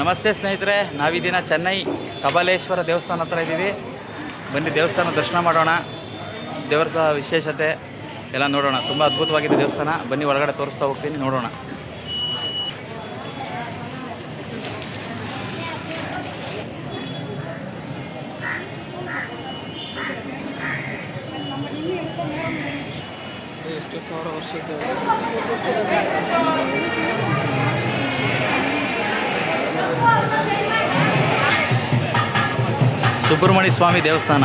ನಮಸ್ತೆ ಸ್ನೇಹಿತರೆ ನಾವೀ ದಿನ ಚೆನ್ನೈ ಕಬಲೇಶ್ವರ ದೇವಸ್ಥಾನ ಹತ್ರ ಇದ್ದೀವಿ. ಬನ್ನಿ, ದೇವಸ್ಥಾನ ದರ್ಶನ ಮಾಡೋಣ. ದೇವ್ರದ ವಿಶೇಷತೆ ಎಲ್ಲ ನೋಡೋಣ. ತುಂಬ ಅದ್ಭುತವಾಗಿದೆ ದೇವಸ್ಥಾನ. ಬನ್ನಿ, ಒಳಗಡೆ ತೋರಿಸ್ತಾ ಹೋಗ್ತೀನಿ, ನೋಡೋಣ. ಎಷ್ಟು ಸಾವಿರ ವರ್ಷದ ಸುಬ್ರಹ್ಮಣ್ಯ ಸ್ವಾಮಿ ದೇವಸ್ಥಾನ.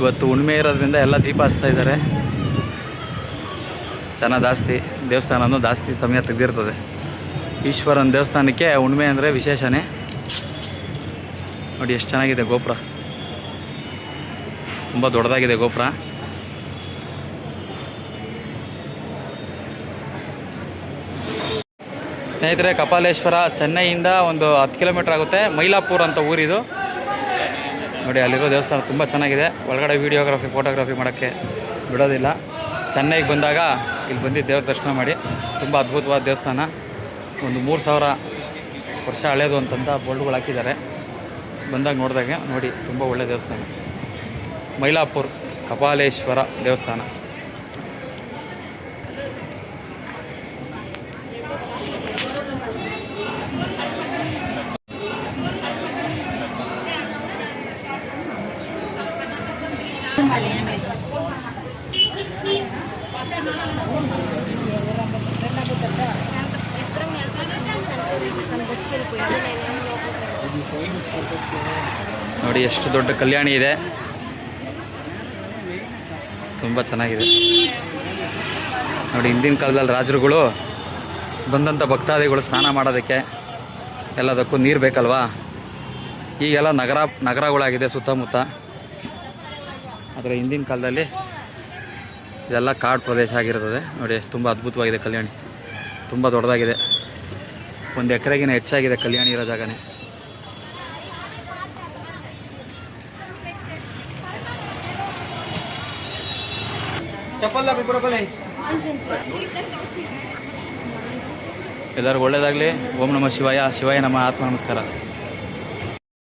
ಇವತ್ತು ಹುಣ್ಣಿಮೆ ಇರೋದ್ರಿಂದ ಎಲ್ಲ ದೀಪ ಹಚ್ತಾ ಇದ್ದಾರೆ. ಚೆನ್ನಾಗಿ ಜಾಸ್ತಿ, ದೇವಸ್ಥಾನನೂ ಜಾಸ್ತಿ ಸಮಯ ತೆಗೆದಿರ್ತದೆ. ಈಶ್ವರನ ದೇವಸ್ಥಾನಕ್ಕೆ ಉಣ್ಮೆ ಅಂದರೆ ವಿಶೇಷನೇ. ನೋಡಿ ಎಷ್ಟು ಚೆನ್ನಾಗಿದೆ ಗೋಪುರ. ತುಂಬ ದೊಡ್ಡದಾಗಿದೆ ಗೋಪುರ. ಸ್ನೇಹಿತರೆ, ಕಪಾಲೇಶ್ವರ ಚೆನ್ನೈಯಿಂದ ಒಂದು ಹತ್ತು ಕಿಲೋಮೀಟ್ರ್ ಆಗುತ್ತೆ. ಮೈಲಾಪುರ್ ಅಂತ ಊರಿದು. ನೋಡಿ, ಅಲ್ಲಿರೋ ದೇವಸ್ಥಾನ ತುಂಬ ಚೆನ್ನಾಗಿದೆ. ಒಳಗಡೆ ವೀಡಿಯೋಗ್ರಫಿ, ಫೋಟೋಗ್ರಫಿ ಮಾಡೋಕ್ಕೆ ಬಿಡೋದಿಲ್ಲ. ಚೆನ್ನೈಗೆ ಬಂದಾಗ ಇಲ್ಲಿ ಬಂದು ದೇವ್ರ ದರ್ಶನ ಮಾಡಿ. ತುಂಬ ಅದ್ಭುತವಾದ ದೇವಸ್ಥಾನ. ಒಂದು ಮೂರು ಸಾವಿರ ವರ್ಷ ಹಳೇದು ಅಂತಂತ ಬೋರ್ಡ್ಗಳು ಹಾಕಿದ್ದಾರೆ. ಬಂದಾಗ ನೋಡಿದಾಗ ನೋಡಿ, ತುಂಬ ಒಳ್ಳೆಯ ದೇವಸ್ಥಾನ. ಮೈಲಾಪುರ್, ಕಪಾಲೇಶ್ವರ ದೇವಸ್ಥಾನ. ನೋಡಿ ಎಷ್ಟು ದೊಡ್ಡ ಕಲ್ಯಾಣಿ ಇದೆ. ತುಂಬ ಚೆನ್ನಾಗಿದೆ. ನೋಡಿ ಹಿಂದಿನ ಕಾಲದಲ್ಲಿ ರಾಜರುಗಳು ಬಂದಂಥ ಭಕ್ತಾದಿಗಳು ಸ್ನಾನ ಮಾಡೋದಕ್ಕೆ ಎಲ್ಲದಕ್ಕೂ ನೀರು ಬೇಕಲ್ವಾ? ಈಗೆಲ್ಲ ನಗರ, ನಗರಗಳಾಗಿದೆ ಸುತ್ತಮುತ್ತ. ಆದರೆ ಹಿಂದಿನ ಕಾಲದಲ್ಲಿ ಇದೆಲ್ಲ ಕಾಡು ಪ್ರದೇಶ ಆಗಿರ್ತದೆ. ನೋಡಿ ಎಷ್ಟು ತುಂಬ ಅದ್ಭುತವಾಗಿದೆ ಕಲ್ಯಾಣಿ. ತುಂಬ ದೊಡ್ಡದಾಗಿದೆ. ಒಂದು ಎಕರೆಗಿನ ಹೆಚ್ಚಾಗಿದೆ ಕಲ್ಯಾಣಿ ಇರೋ ಜಾಗನೇ. ಚಪ್ಪಲ್ ಎಲ್ಲರಿಗೂ ಒಳ್ಳೆಯದಾಗಲಿ ಓಂ ನಮ ಶಿವಾಯ. ಶಿವಾಯ ನಮ್ಮ ಆತ್ಮ ನಮಸ್ಕಾರ.